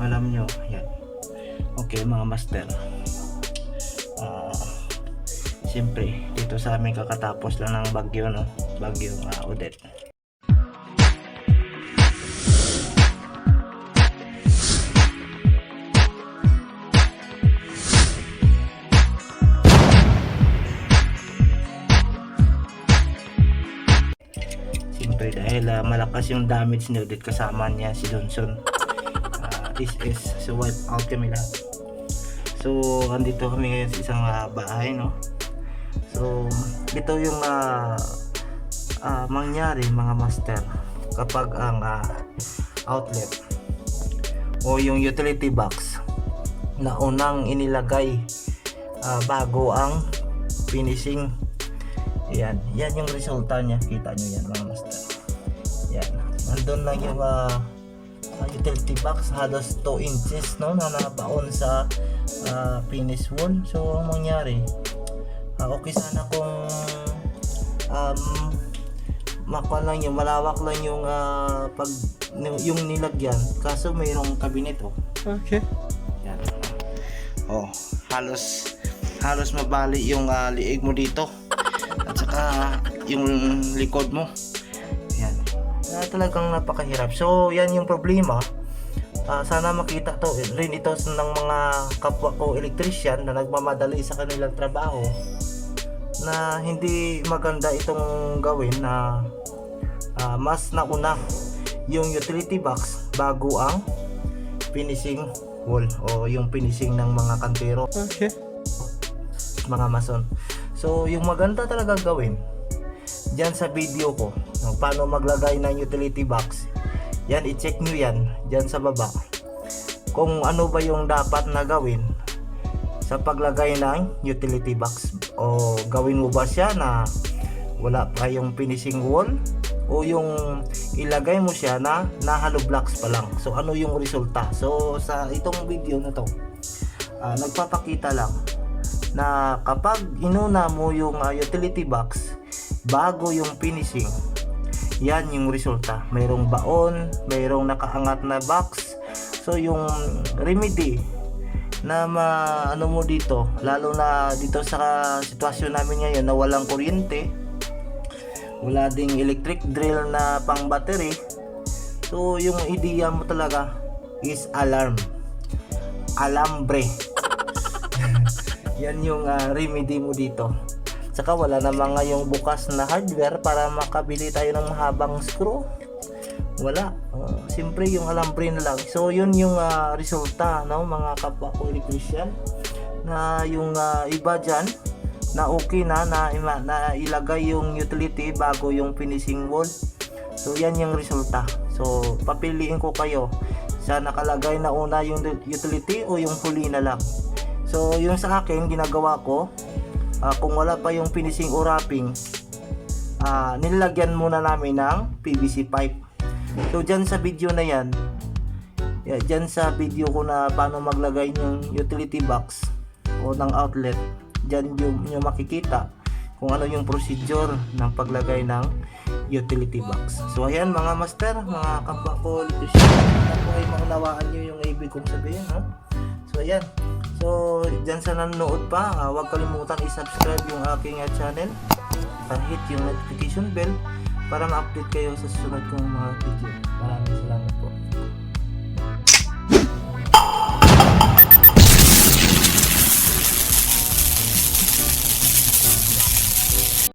alam nyo, yan. Okay mga master. Ah, Siyempre, dito sa amin kakatapos lang ng bagyo, no? Bagyong uh, Odette. Siyempre dahil ah, malakas yung damage ni Odette kasama niya si Johnson. This is so wipe out kami lahat. So andito kami ngayon sa isang ah, bahay no. So ito yung ah, ah, mangyari mga master kapag ang ah, outlet o yung utility box na unang inilagay ah, bago ang finishing yan, yan yung resulta niya. Kita nyo yan mga master. Yan. Nandun lang yung ah, utility box halos 2 inches no na nabaon sa ah, finish wall. So ang mangyari, ah, okay sana kung um, makuha lang yung malawak lang yung ah, pag yung nilagyan kaso mayroong cabinet oh. Okay. Yan. Oh, halos halos mabali yung ah, liig mo dito. At saka yung likod mo. Ah, talagang napakahirap. So, yan yung problema. Ah, sana makita to rin ito ng mga kapwa ko electrician na nagmamadali sa kanilang trabaho na hindi maganda itong gawin na ah, mas nauna yung utility box bago ang finishing wall o yung finishing ng mga kantero Okay. mga mason. So, yung maganda talaga gawin, dyan sa video ko, no, paano maglagay ng utility box, yan, i-check nyo yan, dyan sa baba. Kung ano ba yung dapat na gawin sa paglagay ng utility box. O gawin mo ba siya na wala pa yung finishing wall o yung ilagay mo siya na nahalo blocks pa lang. So ano yung resulta? So sa itong video na to, ah, nagpapakita lang na kapag inuna mo yung ah, utility box bago yung finishing yan yung resulta. Mayroong baon mayroong nakaangat na box. So yung remedy na ma ano mo dito lalo na dito sa sitwasyon namin ngayon na walang kuryente wala ding electric drill na pang battery so yung idea mo talaga is alarm. Alambre. Yan yung ah, remedy mo dito. Saka wala namang ngayong bukas na hardware para makabili tayo ng mahabang screw. Wala. Uh, Siyempre yung alambre na lang. So yun yung ah, resulta no mga kapwa ko electrician na yung ah, iba dyan na okay na na, na ilagay yung utility bago yung finishing wall. So yan yung resulta. So papiliin ko kayo sa nakalagay na una yung utility o yung huli na lang. So, yung sa akin, ginagawa ko, ah, kung wala pa yung finishing o wrapping, ah, nilagyan muna namin ng PVC pipe. So, dyan sa video na yan, yeah, dyan sa video ko na paano maglagay yung utility box o ng outlet, dyan yung, yung makikita kung ano yung procedure ng paglagay ng utility box. So, ayan mga master, mga kapwa ko, sana po ay maunawaan nyo yung ibig kong sabihin. No? So, ayan. So, dyan sa nanonood pa, ah, huwag kalimutan i-subscribe yung aking ah, channel. Pa-hit yung notification bell para ma-update kayo sa susunod kong mga video.